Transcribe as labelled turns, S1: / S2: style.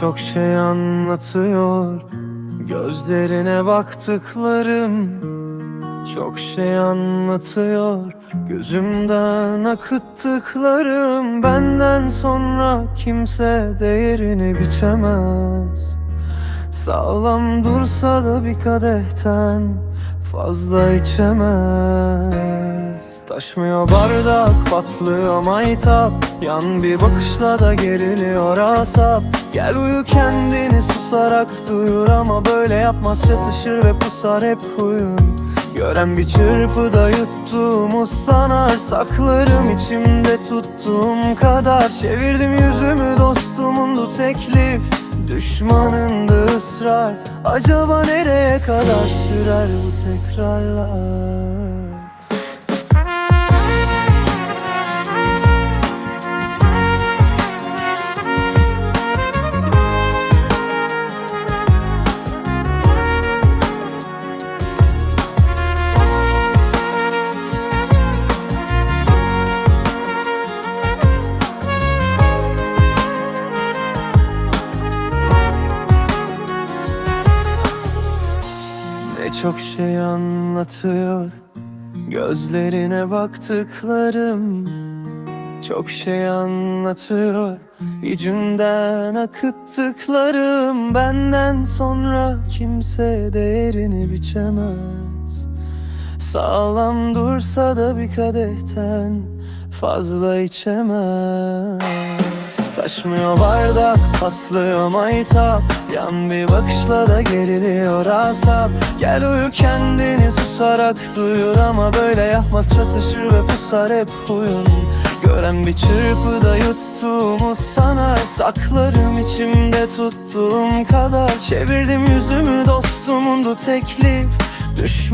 S1: çok şey anlatıyor. Gözlerine baktıklarım Çok şey anlatıyor. Gözümden akıttıklarım Benden sonra kimse değerini biçemez. Sağlam dursa da bir kadehten fazla içemez Taşmıyor bardak patlıyor maytap. Yan bir bakışla da geriliyor asap. Gel uyu kendini susarak duyur Ama böyle yapmaz. Çatışır ve pusar hep huyun Gören bir çırpıda yuttuğumu sanar. Saklarım içimde tuttuğum kadar. Çevirdim yüzümü dostumundu teklif. Düşmanındı ısrar. Acaba nereye kadar sürer bu tekrarlar çok şey anlatıyor. Gözlerine baktıklarım Çok şey anlatıyor. Yüzünden akıttıklarım Benden sonra kimse değerini biçemez. Sağlam dursa da bir kadehten fazla içemez Taşmıyor bardak, patlıyor maytap. Yan bir bakışla da geriliyor asap. Gel uyu kendini susarak duyur Ama böyle yapmaz çatışır ve pusar hep huyun. Gören bir çırpıda yuttuğumu sanar Saklarım içimde tuttuğum kadar. Çevirdim yüzümü dostumundu teklif. Düşman